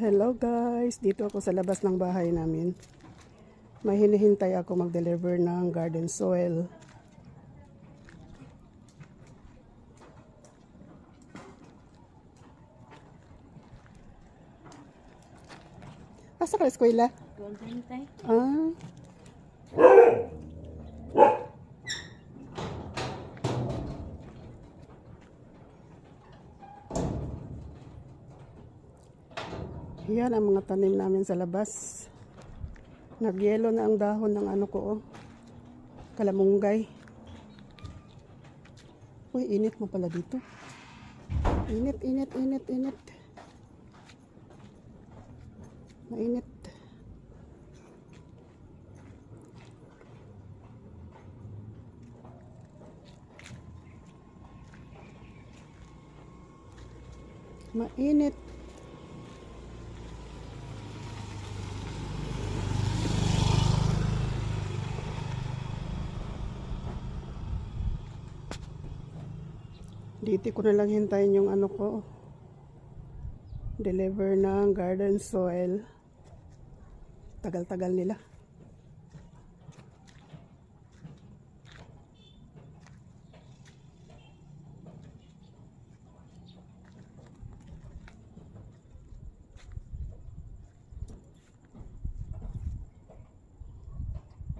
Hello guys, dito ako sa labas ng bahay namin. May hinihintay ako mag-deliver ng garden soil. Asa ka eskwela? Golden tay. Ah. Yan ang mga tanim namin sa labas. Nagyelo na ang dahon ng ano ko, oh. Kalamunggay. Uy, init mo pala dito. Init, init, init, init. Mainit. Mainit. Dito ko na lang hintayin yung ano ko. Deliver ng garden soil. Tagal-tagal nila.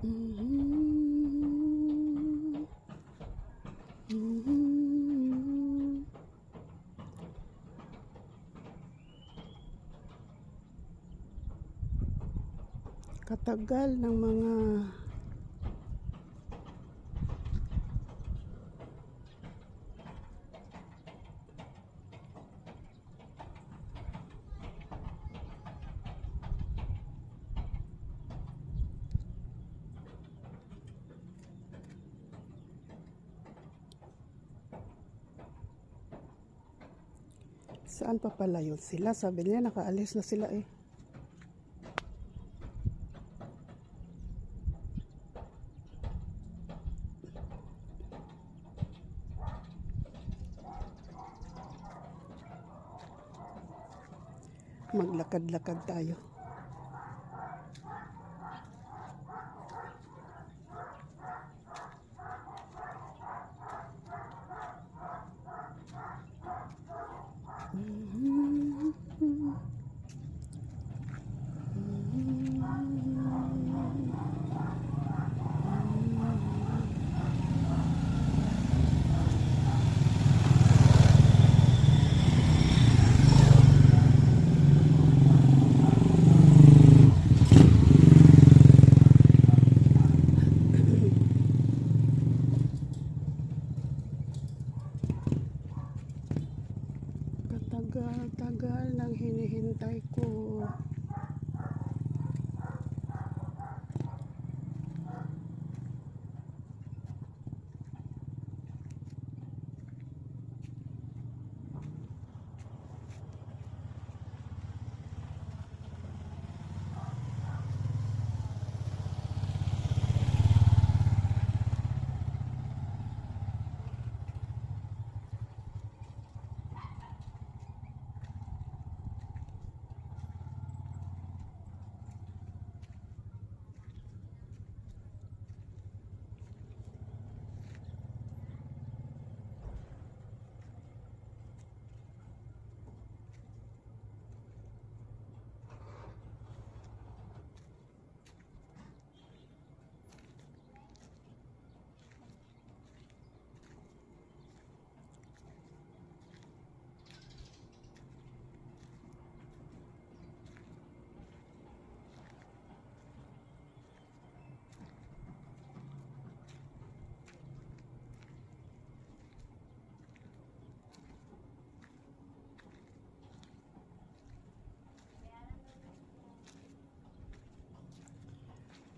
Mhm. Katagal ng mga Saan pa pala yun sila? Sabi niya nakaalis na sila eh. Maglakad-lakad tayo. Katagal-tagal nang hinihintay ko.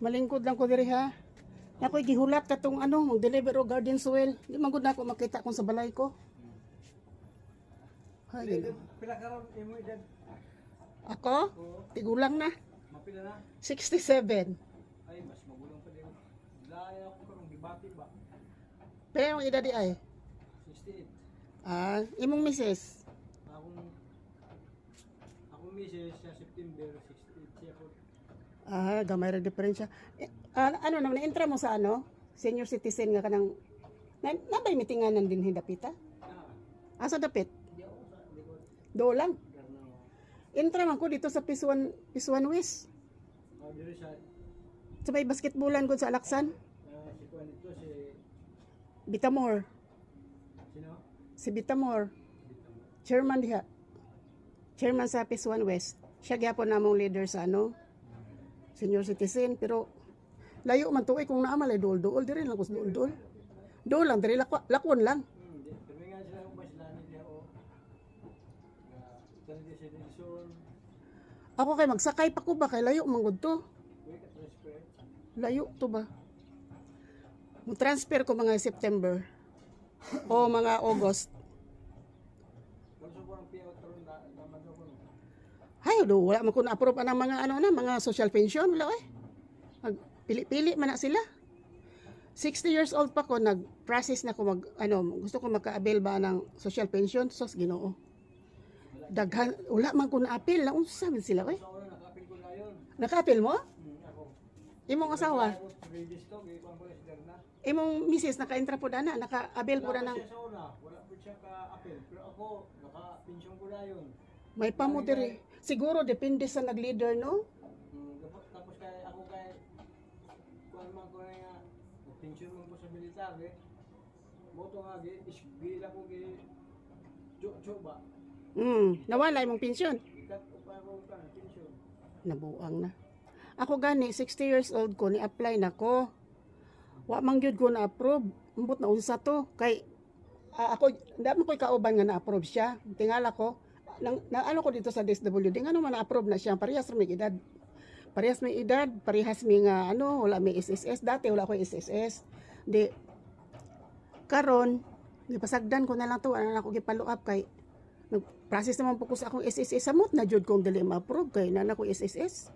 Malingkod lang ko diri ha. Ako gihulat katong ano, mag-deliver og garden soil. Di man gud na ako makita kung sa balay ko. Hay. Pila ka ron imo edad? Ako? Tigulang na. Mapila na? 67. Ay mas magulang pa din. Daya ako karon gibati ba? Pero ang edad di ay. 68. Ah, imong misis. Akong akong misis sa September 16 siya po. Ah, gamay ra diferensya. Eh, ah, ano naman na-entra mo sa ano? Senior citizen nga kanang na, nabay mitinganan din hidapita. Ah, dapit? sa likod. Do lang. Entra man ko dito sa Pisuan Pisuan West. Sa may basketballan ko sa Alaksan. si Juan ito si Bitamor. sino? Si Bitamor. Chairman diha. Chairman sa Pisuan West. Siya gyapon namong leader sa ano? Senior citizen pero layo man tuoy kung naa malay dol-dol diri lang kus dol-dol. Dol lang diri lakwa- lakwon lang. Ako kay magsakay pa ko ba kay layo man gud to. Layo to ba? Mo transfer ko mga September o mga August. Hay, do wala man ko na-approve ang mga ano na, mga social pension wala eh. Mag pili-pili man na sila. 60 years old pa ko nag-process na ko mag ano, gusto ko maka-avail ba ng social pension sos Ginoo. Daghan wala man ko na-appeal na unsa man sila eh. Naka-appeal mo? Imong asawa, imong misis naka-entra po na naka-avail po na ng wala po siya ka-apil. Pero ako, naka-pension ko na yun. may pamutiri. Siguro depende sa nag-leader no. Tapos, kay ako kay kuan man ko na nga pension man ko sa militar eh. Moto nga gi isgila ko gi jo ba. Hmm, nawala imong pensyon. Ikat ko pa ko kan pension. nabuang na. Ako gani 60 years old ko ni apply na ko. Wa man gyud ko na approve. Umbot na unsa to kay ah, ako da mo koy kauban nga na approve siya. Tingala ko nang, na, ano ko dito sa DSWD nga naman na approve na siya parehas may edad. Parehas may edad, parehas may nga ano, wala may SSS dati wala ko SSS. Di karon gipasagdan ko na lang to ano na ako gipalo up kay nag-process naman po ko sa akong SSS samot na jud kong dili ma-approve kay na ko SSS.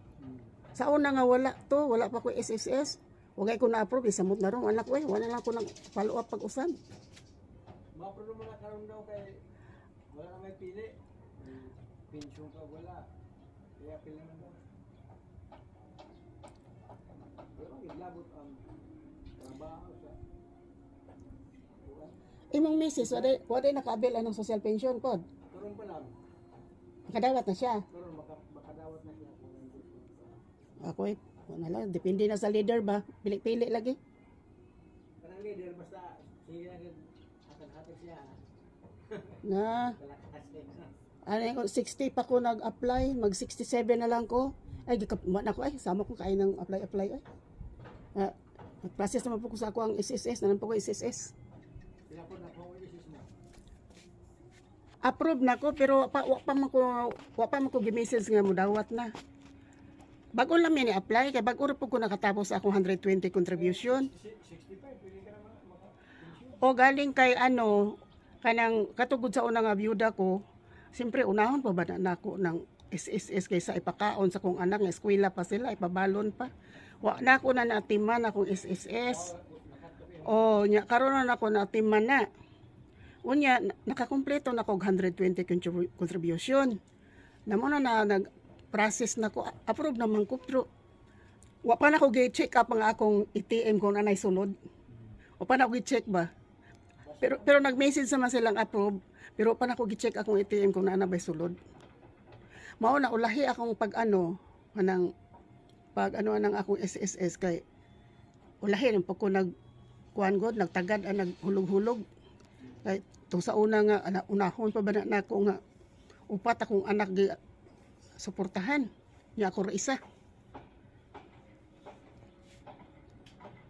Sa una nga wala to, wala pa ko SSS. Wagay ko na-approve, isamot na ron. Anak eh, wala lang ko ng follow up pag-usab. Mapro mo na karon daw kay wala na may pili. Pension ka wala. Kaya na daw. Pero giglabot ang trabaho sa kuan. Imong misis, wala wala naka-avail ng social pension pod. Karon pa lang. Nakadawat na siya. Karon maka makadawat na siya. Ako eh, wala lang, depende na sa leader ba. Pili-pili lagi. Kanang leader basta sige gid hatag-hatag siya. Na. Ano ko, 60 pa ko nag-apply, mag 67 na lang ko. Ay, gikap na ko ay, sama ko kain ng apply-apply ay. Ah, process naman po ko sa ako ang SSS, nanan po ko SSS. Approve na ko pero pa, wa pa man ko wa pa man ko gi-message nga mo dawat na. Bago lang mi ni-apply kay bago po ko nakatapos akong 120 contribution. Si- 65 pwede ka naman maka pension. O galing kay ano kanang katugod sa una nga byuda ko. Siyempre unahon pa ba na nako ng SSS kaysa ipakaon sa kong anak nga eskwela pa sila ipabalon pa. Wa na ako na natiman akong SSS. O nya karon na ako natiman na. Unya na- nakakumpleto na kog 120 contribu- contribution. Namo na na nag process na ko approve naman ko pero wa pa na ko gi-check up ang akong ATM kung anay sulod. O pa na ko gi-check ba? Pero pero nag-message naman silang approve pero pa na ko gi-check akong ATM kung naa na bay sulod. Mao na ulahi akong pag ano kanang pag ano nang akong SSS kay ulahi nang pag ko nag kuan god nagtagad ang naghulog-hulog kay tong sa una nga ana, unahon pa ba na nako nga upat akong anak gi suportahan niya ako ra isa